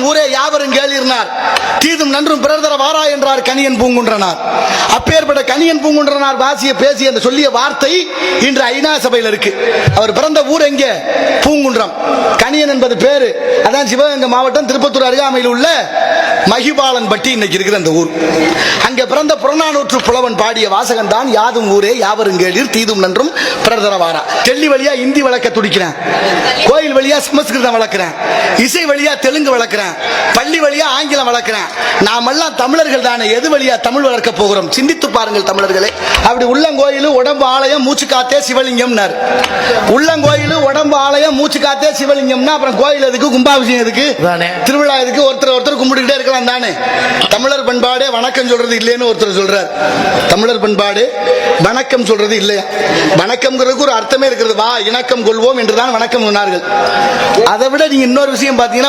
யாதும் ஊரே யாவரும் கேளிர்னார். தீதும் நன்றும் பிறர் தர வாரா என்றார் கனியன் பூங்குன்றனார். அப்பேற்பட்ட கனியன் பூங்குன்றனார் வாசிய பேசிய அந்த சொல்லிய வார்த்தை இன்று ஐநா சபையில் இருக்கு. அவர் பிறந்த ஊர் எங்கே? பூங்குன்றம். கனியன் என்பது பேரு. அதான் சிவகங்கை மாவட்டம் திருப்பத்தூர் அருகாமையில் உள்ள மகிபாலன் பட்டி இன்னைக்கு இருக்கிற அந்த ஊர். அங்கே பிறந்த புறநானூற்று புலவன் பாடிய வாசகன் தான் யாதும் ஊரே யாவரும் கேளீர் தீதும் நன்றும் பிறர் தர வாரா. டெல்லி வழியா இந்தி வளர்க்க துடிக்கிறேன். கோயில் வழியா சமஸ்கிருதம் வளர்க்கிறேன். இசை வழியா தெலுங்கு வளர்க்கிறேன். பள்ளி வழியா ஆங்கிலம் வளர்க்கிறேன். நாமெல்லாம் தமிழர்கள் தானே எது வழியா தமிழ் வளர்க்க போகிறோம்? சிந்தித்து பாருங்கள் தமிழர்களே. அப்படி உள்ளங்கோயில் உடம்பு ஆலயம் மூச்சு காத்தே சிவலிங்கம்னார். உள்ளங்கோயில் உடம்பு ஆலயம் மூச்சு காத்தே சிவலிங்கம்னா அப்புறம் கோயில் எதுக்கு கும்பாபிஷேகம் எதுக்கு. திருவிழா எதுக்கு? ஒருத்தர் ஒருத்தர் கும்பிட்டுக்கிட்டே இருக்கலாம். தானே? தமிழர் பண்பாடு வணக்கம் சொல்றது இல்லைன்னு ஒருத்தர் சொல்றார். தமிழர் பண்பாடு வணக்கம் சொல்றது இல்லையா? வணக்கம்ங்கிறதுக்கு ஒரு அர்த்தமே இருக்கிறது. வா இணக்கம் கொள்வோம் என்றுதான் வணக்கம் சொன்னார்கள். அதை விட நீங்க இன்னொரு விஷயம் பாத்தீங்கன்னா